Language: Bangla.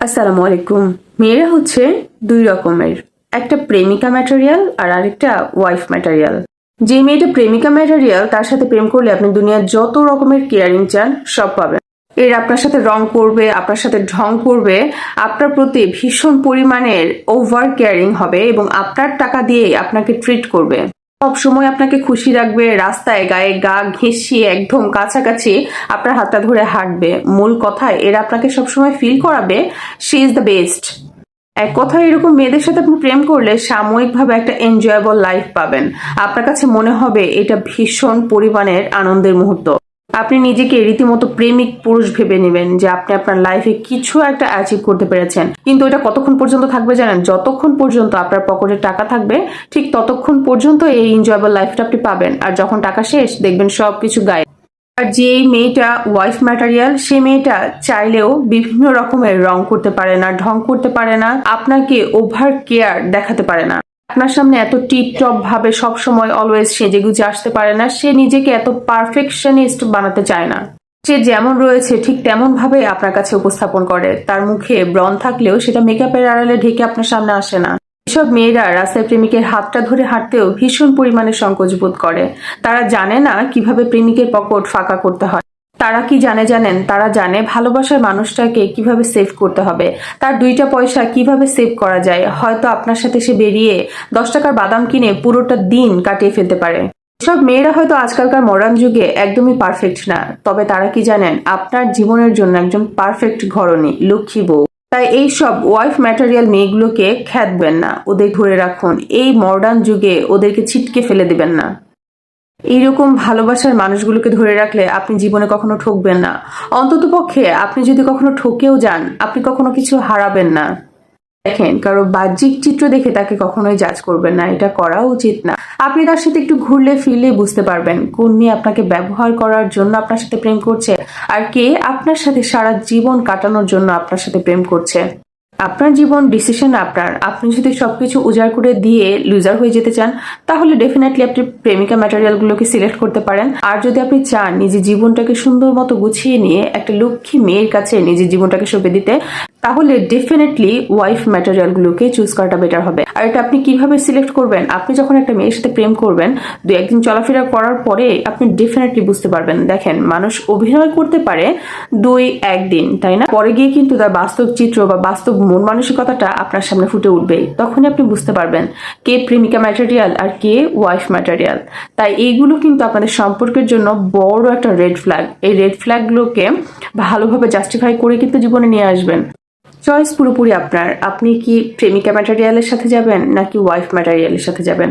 আসসালামু আলাইকুম। মেয়েরা হচ্ছে দুই রকমের। একটা প্রেমিকা ম্যাটেরিয়াল আর আরেকটা ওয়াইফ ম্যাটেরিয়াল। যে মেয়েটা প্রেমিকা ম্যাটেরিয়াল, তার সাথে প্রেম করলে আপনি দুনিয়ার যত রকমের কেয়ারিং চান, সব পাবেন। এর আপনার সাথে রং করবে, আপনার সাথে ঢং করবে, আপনার প্রতি ভীষণ পরিমাণের ওভার কেয়ারিং হবে এবং আপনার টাকা দিয়ে আপনাকে ট্রিট করবে। সব সময় আপনাকে খুশি রাখবে, রাস্তায় গায়ে গা ঘেঁষিয়ে একদম কাছাকাছি আপনার হাতটা ধরে হাঁটবে। মূল কথা, এরা আপনাকে সবসময় ফিল করাবে শি ইজ দ্য বেস্ট এক কথায়, এরকম মেয়েদের সাথে আপনি প্রেম করলে সাময়িকভাবে একটা এনজয়েবল লাইফ পাবেন। আপনার কাছে মনে হবে এটা ভীষণ পরিমাণের আনন্দের মুহূর্ত। আপনি নিজেকে রীতিমতো প্রেমিক পুরুষ ভেবে নেবেন যে আপনি আপনার লাইফে কিছু একটা অ্যাচিভ করতে পেরেছেন। কিন্তু এটা কতক্ষণ পর্যন্ত থাকবে জানেন? যতক্ষণ পর্যন্ত আপনার পকেটে টাকা থাকবে, ঠিক ততক্ষণ পর্যন্ত এই এনজয়েবল লাইফটা আপনি পাবেন। আর যখন টাকা শেষ, দেখবেন সব কিছু গায়ে আর যে মেয়েটা ওয়াইফ ম্যাটেরিয়াল সে মেয়েটা চাইলেও বিভিন্ন রকমের রং করতে পারে না, ঢং করতে পারে না, আপনাকে ওভার কেয়ার দেখাতে পারে না। আপনার সামনে এত টিপটপ ভাবে সব সময় অলওয়েজ সেজে গুজে আসতে পারে না, সে নিজেকে এত পারফেকশনিস্ট বানাতে চায় না। সে যেমন রয়েছে ঠিক তেমন ভাবে আপনার কাছে উপস্থাপন করে। তার মুখে ব্রণ থাকলেও সেটা মেকআপের আড়ালে ঢেকে আপনার সামনে আসে না। এসব মেয়েরা রাস্তায় প্রেমিকের হাতটা ধরে হাঁটতেও ভীষণ পরিমাণে সংকোচ বোধ করে। তারা জানে না কীভাবে প্রেমিকের পকট ফাঁকা করতে হয়। তারা কি জানে জানেন? তারা জানে ভালোবাসার মানুষটাকে কীভাবে সেভ করতে হবে। তার দুইটা পয়সা কীভাবে সেভ করা যায়? হয়তো আপনার সাথে সে বেরিয়ে দশ টাকার বাদাম কিনে পুরোটা দিন কাটিয়ে ফেলতে পারে। সব মেয়েরা হয়তো আজকালকার মডার্ন যুগে একদমই পারফেক্ট না। তবে তারা কি জানেন? আপনার জীবনের জন্য একজন পারফেক্ট ঘরণী, লক্ষ্মী বউ। তাই এই সব ওয়াইফ ম্যাটেরিয়াল মেয়েগুলোকে খ্যাতবেন না। ওদের ধরে রাখুন, এই মডার্ন যুগে ওদেরকে ছিটকে ফেলে দেবেন না। এইরকম ভালোবাসার মানুষগুলোকে ধরে রাখলে আপনি জীবনে কখনো ঠকবেন না। অন্তত পক্ষে আপনি যদি কখনো ঠকেও যান, আপনি কখনো কিছু হারাবেন না। দেখেন, কারও বাহ্যিক চিত্র দেখে তাকে কখনোই জাজ করবেন না, এটা করা উচিত না। আপনি তার সাথে একটু ঘুরলে, ফিরলে বুঝতে পারবেন কোন মেয়ে আপনাকে ব্যবহার করার জন্য আপনার সাথে প্রেম করছে আর কে আপনার সাথে সারা জীবন কাটানোর জন্য আপনার সাথে প্রেম করছে। আপনার জীবন ডিসিশন আপনার। আপনি যদি সবকিছু উজাড় করে দিয়ে লুজার হয়ে যেতে চান, তাহলে ডেফিনেটলি আপনি প্রেমিকা ম্যাটেরিয়ালগুলোকে সিলেক্ট করতে পারেন। আর যদি আপনি চান নিজের জীবনটাকে সুন্দর মতো গুছিয়ে নিয়ে একটা লক্ষ্মী মেয়ের কাছে নিজের জীবনটাকে সঁপে দিতে তাহলে ডেফিনেটলি ওয়াইফ ম্যাটেরিয়ালগুলোকে চুজ করাটা বেটার হবে। আর এটা আপনি কীভাবে সিলেক্ট করবেন? আপনি যখন একটা মেয়ের সাথে প্রেম করবেন, দু একদিন চলাফেরা করার পরে আপনি ডেফিনেটলি বুঝতে পারবেন। দেখেন, মানুষ অভিনয় করতে পারে দুই একদিন, তাই না? পরে গিয়ে কিন্তু তার বাস্তব চিত্র বা বাস্তব মন মানসিকতাটা আপনার সামনে ফুটে উঠবে তখনই আপনি বুঝতে পারবেন কে প্রেমিকা ম্যাটেরিয়াল আর কে ওয়াইফ ম্যাটেরিয়াল তাই এইগুলো কিন্তু আপনাদের সম্পর্কের জন্য বড় একটা রেড ফ্ল্যাগ এই রেড ফ্ল্যাগগুলোকে ভালোভাবে জাস্টিফাই করে কিন্তু জীবনে নিয়ে আসবেন। চয়েস পুরোপুরি আপনার। আপনি কি প্রেমিকা ম্যাটেরিয়ালের সাথে যাবেন নাকি ওয়াইফ ম্যাটেরিয়ালের সাথে যাবেন?